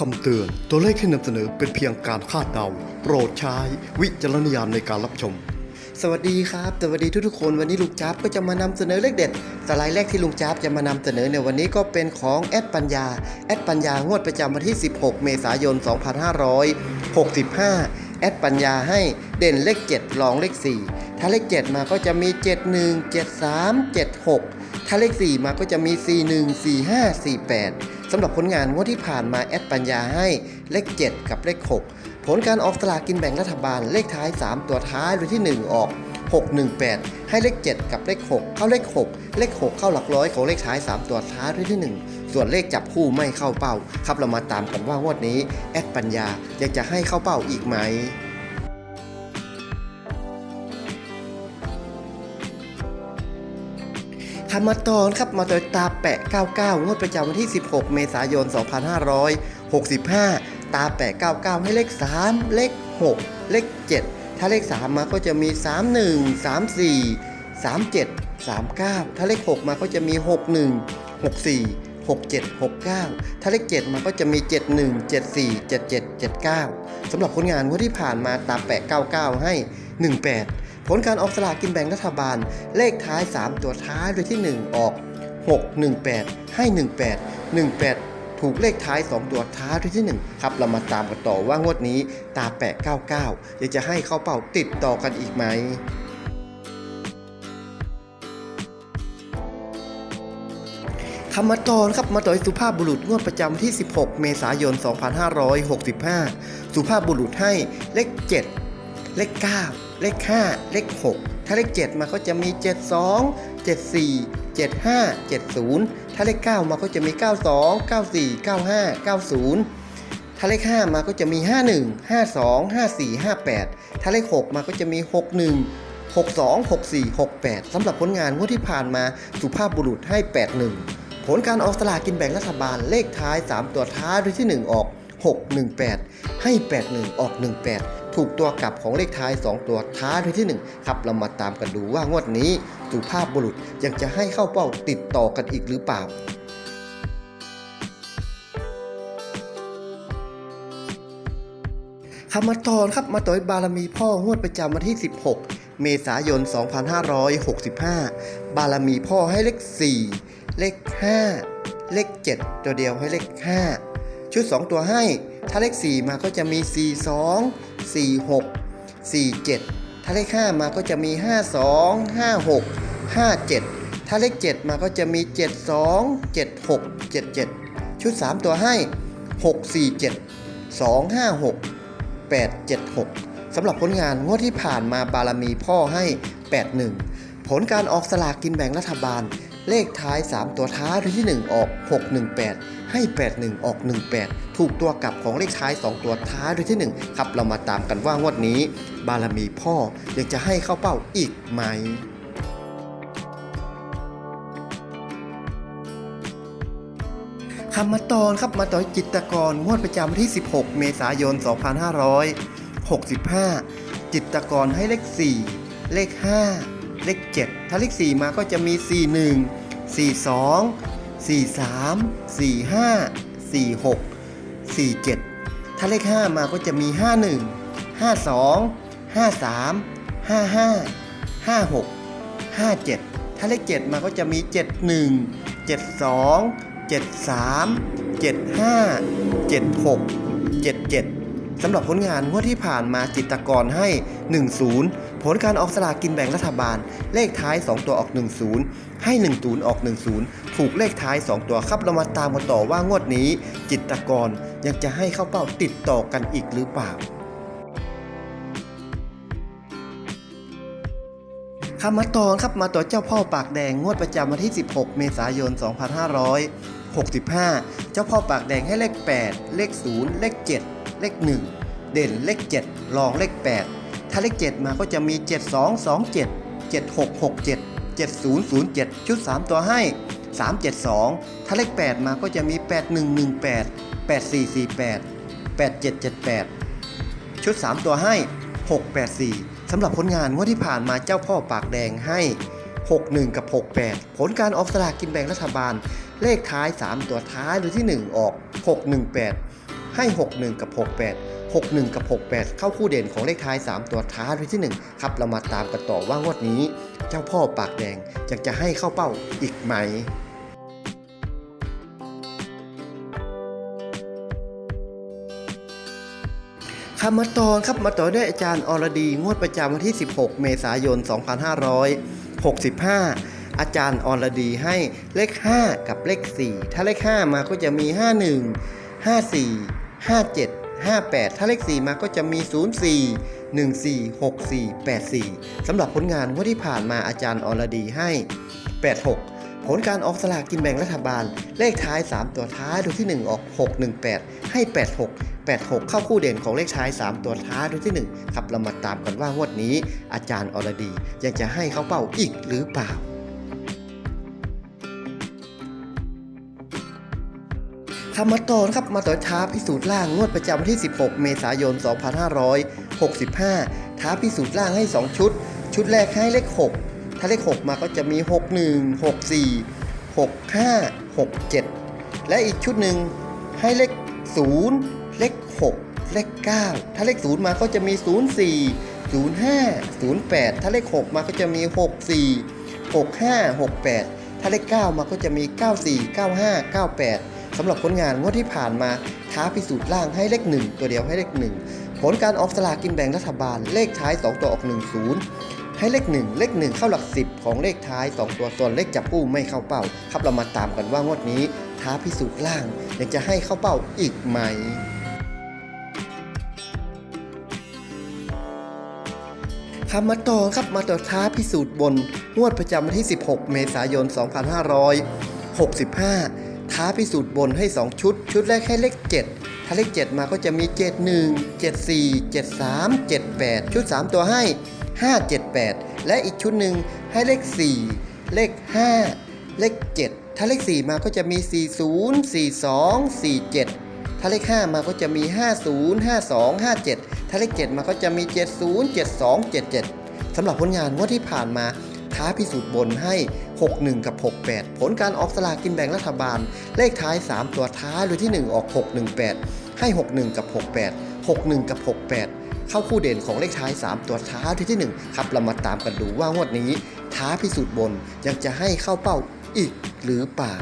คำเตือน ตัวเลขที่นำเสนอเป็นเพียงการคาดเดา โปรดใช้วิจารณญาณในการรับชม สวัสดีครับสวัสดีทุกๆคนวันนี้ลุงจ๊บก็จะมานำเสนอเลขเด็ดสไลด์แรกที่ลุงจ๊บจะมานำเสนอในวันนี้ก็เป็นของแอดปัญญาแอดปัญญางวดประจำวันที่ 16 เมษายน 2565 แอดปัญญาให้เด่นเลข 7 รองเลข 4 ถ้าเลข 7 มาก็จะมี 71 73 76 ถ้าเลข 4 มาก็จะมี 41 45 48 สำหรับผลงานงวดที่ผ่านมาแอดปัญญาให้เลข 7 กับเลข 6 ผลการออกสลากกินแบ่งรัฐบาลเลขท้าย 3 ตัวท้ายหรือที่ 1 ออก 618 ให้เลข 7 กับเลข 6 เข้าเลข 6 เลข 6 เข้าหลักร้อยของเลขท้าย 3 ตัวท้ายด้วยที่ 1 ส่วนเลขจับคู่ไม่เข้าเป้า ครับเรามาตามกันว่างวดนี้แอดปัญญาอยังจะให้เข้าเป้าอีกไหม คำมาตอนครับมาตอนตาแปะ 99 งวดประจำวันที่ 16 เมษายน 2565 ตาแปะ 99 ให้เลข 3 เลข 6 เลข 7 ถ้าเลข 3 มาก็จะมี 31 34 37 39 ถ้าเลข 6 มาก็จะมี 61 64 67 69 ถ้าเลข 7มาก็จะมี 71 74 77 79สำหรับผลงานงวดที่ผ่านมาตาแปะ 99 ให้ 18 ผลการออกสลากกินแบ่งรัฐบาล เลขท้าย 3 ตัวท้ายโดยที่ 1 ออก 618 ให้ 18 18 ถูกเลขท้าย 2 ตัวท้ายโดยที่ 1 ครับ เรามาตามกันต่อว่างวดนี้ตาแปะ99 ยังจะให้เข้าเป้าติดต่อกันอีกไหมคำมาตอนครับมาต่อยสุภาพบุรุษงวดประจำที่ 16 เมษายน 2565 สุภาพบุรุษให้เลข 7 เลข 9 เลข 5 เลข 6 ถ้าเลข 7 มาก็จะมี 72 74 75 70 ถ้าเลข 9 มาก็จะมี 92 94 95 90 ถ้าเลข 5 มาก็จะมี 51 52 54 58 ถ้าเลข 6 มาก็จะมี 61 62 64 68 สำหรับผลงานงวดที่ผ่านมาสุภาพบุรุษให้ 81 ผลการออกสลากกินแบ่งรัฐบาลเลขท้าย 3 ตัวท้ายด้วยที่ 1 ออก 618 ให้ 81 ออก 18 ถูกตัวกลับของเลขท้าย 2 ตัวท้ายด้วยที่ 1 ครับเรามาตามกันดูว่างวดนี้สุภาพบุรุษยังจะให้เข้าเป้าติดต่อกันอีกหรือเปล่าคำมาตอนครับมาต่อยบารมีพ่องวดประจำวันที่ 16 เมษายน 2565 บารมีพ่อให้เลข 4 เลข 5 เลข 7 ตัวเดียวให้เลข 5 ชุด 2 ตัวให้ ถ้าเลข 4 มาก็จะมี 42 46 47 ถ้าเลข 5 มาก็จะมี 52 56 57 ถ้าเลข 7 มาก็จะมี 72 76 77 ชุด 3 ตัวให้ 647 256 876 สำหรับผลงานงวดที่ผ่านมาบารมีพ่อให้ 81 ผลการออกสลากกินแบ่งรัฐบาล เลขท้าย 3 ตัวท้ายที่ 1 ออก 618 ให้ 81 ออก 18 ถูกตัวกลับของเลขท้าย 2 ตัวท้ายที่ 1 ครับเรามาตามกันว่างวดนี้ บารมีพ่อยังจะให้เข้าเป้าอีกไหมคำมาตอนครับมาต่อยจิตกรงวดประจำวันที่ 16 เมษายน 2565 จิตกรให้เลข 4 เลข 5 เลข 7 ถ้าเลข 4 มาก็จะมี 41 42 43 45 46 47 ถ้าเลข 5 มาก็จะมี 51 52 53 55 56 57 ถ้าเลข 7 มาก็จะมี 71 72 73 75 76 77 สำหรับผลงานงวดที่ผ่านมาจิตกรให้ 10 ผลการออกสลากกินแบ่งรัฐบาล เลขท้าย 2 ตัวออก 10 ให้ 10 ออก 10 ถูกเลขท้าย 2 ตัวครับเรามาตามกันต่อว่างวดนี้ จิตกรยังจะให้เข้าเป้าติดต่อกันอีกหรือเปล่าคำมาตอนครับมาต่อเจ้าพ่อปากแดงงวดประจำวันที่ 16 เมษายน 2565 เจ้าพ่อปากแดงให้เลข 8 เลข 0 เลข 7 เลข 1 เด่นเลข 7 รองเลข 8 ถ้าเลข 7 มาก็จะมี 7227 7667 7007 ชุด 3 ตัวให้ 372 ถ้าเลข 8 มาก็จะมี 8118 8448 8778 ชุด 3 ตัวให้ 684 สำหรับผลงานงวดที่ผ่านมาเจ้าพ่อปากแดงให้ 61 กับ 68 ผลการออกสลากกินแบ่งรัฐบาล เลขท้าย 3 ตัวท้ายโดยที่ 1 ออก 618 ให้ 61 กับ 68 61 กับ 68 เข้าคู่เด่นของเลขท้าย 3 ตัวท้ายที่ 1 ครับเรามาตามกันต่อว่างวดนี้ เจ้าพ่อปากแดงจะจะให้เข้าเป้าอีกไหมคำมาตอนครับมาต่อด้วยอาจารย์อรดี งวดประจำวันที่ 16 เมษายน 2565 อาจารย์อรดีให้เลข 5 กับเลข 4 ถ้าเลข 5 มาก็จะมี 51 54 57 58 ถ้าเลข 4 มาก็จะมี 04 14 64 84 สำหรับผลงานงวดที่ผ่านมาอาจารย์อรดีให้ 86 ผลการออกสลากกินแบ่งรัฐบาล เลขท้าย 3 ตัวท้ายดยที่ 1 ออก 618 ให้ 86 86 เข้าคู่เด่นของเลขท้าย 3 ตัวท้ายดยที่ 1 ครับเรามาตามกันว่างวดนี้ อาจารย์อรดียังจะให้เข้าเป้าอีกหรือเปล่า คำมาต่อนะครับมาต่อท้าพิสูจน์ล่างงวดประจำวันที่ 16 เมษายน 2565 ท้าพิสูจน์ล่างให้ 2 ชุด ชุดแรกให้เลข 6 ถ้าเลข 6 มาก็จะมี 61 64 65 67 และอีกชุดหนึ่งให้เลข 0 เลข 6 เลข 9 ถ้าเลข 0 มาก็จะมี 04 05 08 ถ้าเลข 6 มาก็จะมี 64 65 68 ถ้าเลข 9 มาก็จะมี 94 95 98 สำหรับผลงานงวดที่ผ่านมาท้าพิสูจน์ล่างให้เลข1ตัวเดียวให้เลข1ผลการออกสลากกินแบ่งรัฐบาลเลขท้าย 2 ตัวออก 10 ให้เลข 1 เลข 1 เข้าหลัก 10 ของเลขท้าย 2 ตัวส่วนเลขจับคู่ไม่เข้าเป้า ครับเรามาตามกันว่างวดนี้ ท้าพิสูจน์ล่างยังจะให้เข้าเป้าอีกไหมคำมาต่อครับมาต่อท้าพิสูจน์บนงวดประจำวันที่ 16 เมษายน 2565 ท้าพิสูจน์บนให้ 2 ชุด ชุดแรกให้เลข 7 ถ้าเลข 7 มาก็จะมี 71 74 73 78 ชุด 3 ตัวให้ 578 และอีกชุดหนึ่งให้เลข 4 เลข 5 เลข 7 ถ้าเลข 4 มาก็จะมี 40 42 47ถ้าเลข 5 มาก็จะมี 50 52 57 ถ้าเลข 7 มาก็จะมี 70 72 77 สำหรับผลงานงวดที่ผ่านมา ท้าพิสูจน์บนให้ 61 กับ 68 ผลการออกสลากกินแบ่งรัฐบาล เลขท้าย 3 ตัวท้ายโดยที่ 1 ออก 618 ให้ 61 กับ 68 61 กับ 68 เข้าคู่เด่นของเลขท้าย 3 ตัวท้ายโดยที่ 1 ครับเรามาตามกันดูว่างวดนี้ ท้าพิสูจน์บนยังจะให้เข้าเป้าอีกหรือเปล่า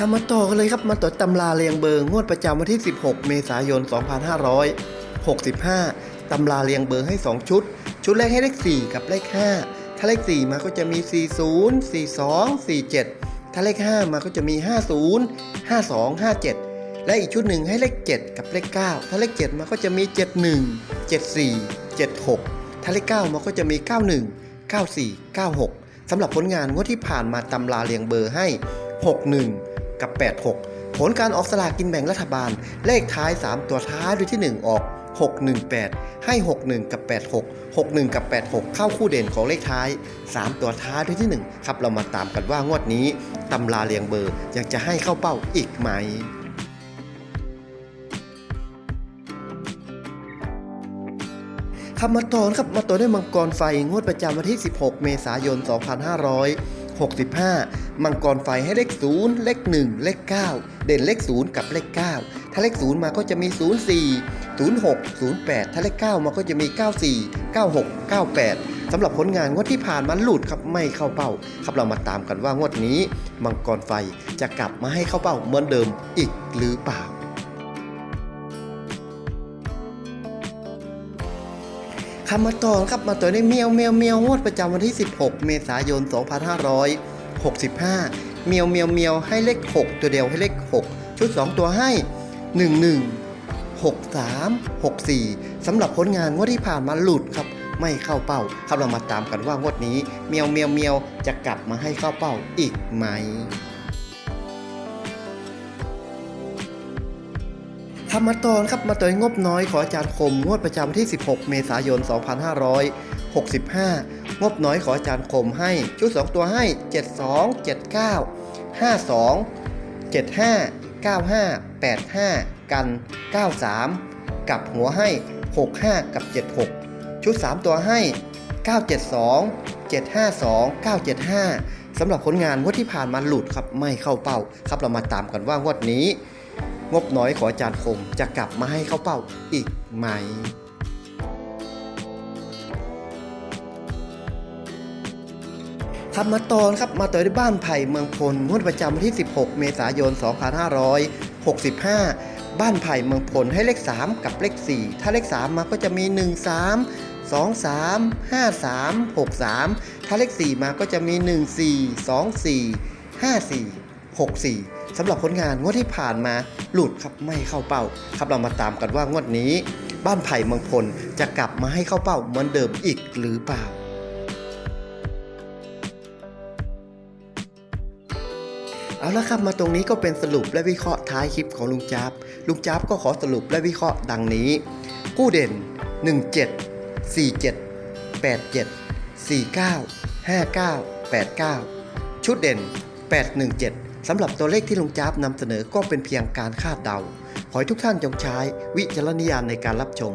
คำมาต่อกันเลยครับมาต่อตำราเรียงเบอร์งวดประจำวันที่ 16 เมษายน 2565 ตำราเรียงเบอร์ให้ 2 ชุด ชุดแรกให้เลข 4 กับเลข 5 ถ้าเลข 4 มาก็จะมี 40 42 47 ถ้าเลข 5 มาก็จะมี 50 52 57 และอีกชุดหนึ่งให้เลข 7 กับเลข 9 ถ้าเลข 7 มาก็จะมี 71 74 76 ถ้าเลข 9 มาก็จะมี 91 94 96สำหรับผลงานงวดที่ผ่านมาตำราเรียงเบอร์ให้ 61 กับ 86 ผลการออกสลากกินแบ่งรัฐบาล เลขท้าย 3 ตัวท้ายโดยที่ 1 ออก 618 ให้ 61 กับ 86 61 กับ 86 เข้าคู่เด่นของเลขท้าย 3 ตัวท้ายโดยที่ 1 ครับ เรามาตามกันว่างวดนี้ตำราเรียงเบอร์อยังจะให้เข้าเป้าอีกไหมครับมาต่อนครับมาต่อด้วยมังกรไฟงวดประจำวันที่ 16 เมษายน 2565 มังกรไฟให้เลข 0 เลข 1 เลข 9 เด่นเลข 0 กับเลข 9 ถ้าเลข0มาก็จะมี 04 06 08 ถ้าเลข9มาก็จะมี 94 96 98 สำหรับผลงานงวดที่ผ่านมาหลุดครับไม่เข้าเป้า ครับเรามาตามกันว่างวดนี้มังกรไฟจะกลับมาให้เข้าเป้าเหมือนเดิมอีกหรือเปล่าคำมาต่อครับมาต่อในเมียวเมียวเมียวงวดประจำวันที่ 16 เมษายน 2565 เมียวเมียวเมียวให้เลข 6 ตัวเดียวให้เลข 6 ชุด 2 ตัวให้ 11 63 64สำหรับผลงานงวดที่ผ่านมาหลุดครับ ไม่เข้าเป้าครับเรามาตามกันว่างวดนี้เมียวเมียวเมียวจะกลับมาให้เข้าเป้าอีกไหมทำมาตอนครับมาต่อยงบน้อยขออาจารย์คม งวดประจำที่ 16 เมษายน 2565 งบน้อยขออาจารย์คมให้ชุด 2 ตัวให้ 72 79 52 75 95 85 กัน 93 กับหัวให้ 65 กับ 76 ชุด 3 ตัวให้ 972 752 975สำหรับผลงานงวดที่ผ่านมาหลุดครับไม่เข้าเป้าครับเรามาตามกันว่างวดนี้ งบน้อยขออาจารย์คมจะกลับมาให้เข้าเป้าอีกไหม ครับมาตอนครับมาต่อที่บ้านไผ่เมืองพลงวดประจำวันที่ 16 เมษายน 2565 บ้านไผ่เมืองพลให้เลข 3 กับเลข 4 ถ้าเลข 3 มาก็จะมี 1 3 2 3 5 3 6 3 ถ้าเลข 4 มาก็จะมี 1 4 2 4 5 4 6 4สำหรับผลงานงวดที่ผ่านมาหลุดครับไม่เข้าเป้า ครับเรามาตามกันว่างวดนี้ บ้านไผ่เมืองพลจะกลับมาให้เข้าเป้าเหมือนเดิมอีกหรือเปล่า เอาละครับมาตรงนี้ก็เป็นสรุปและวิเคราะห์ท้ายคลิปของลุงจ๊าบลุงจ๊าบก็ขอสรุปและวิเคราะห์ดังนี้ กู้เด่น 17 47 87 49 59 89 ชุดเด่น 817 สำหรับตัวเลขที่ลุงจ๊าบนำเสนอก็เป็นเพียงการคาดเดา ขอให้ทุกท่านจงใช้วิจารณญาณในการรับชม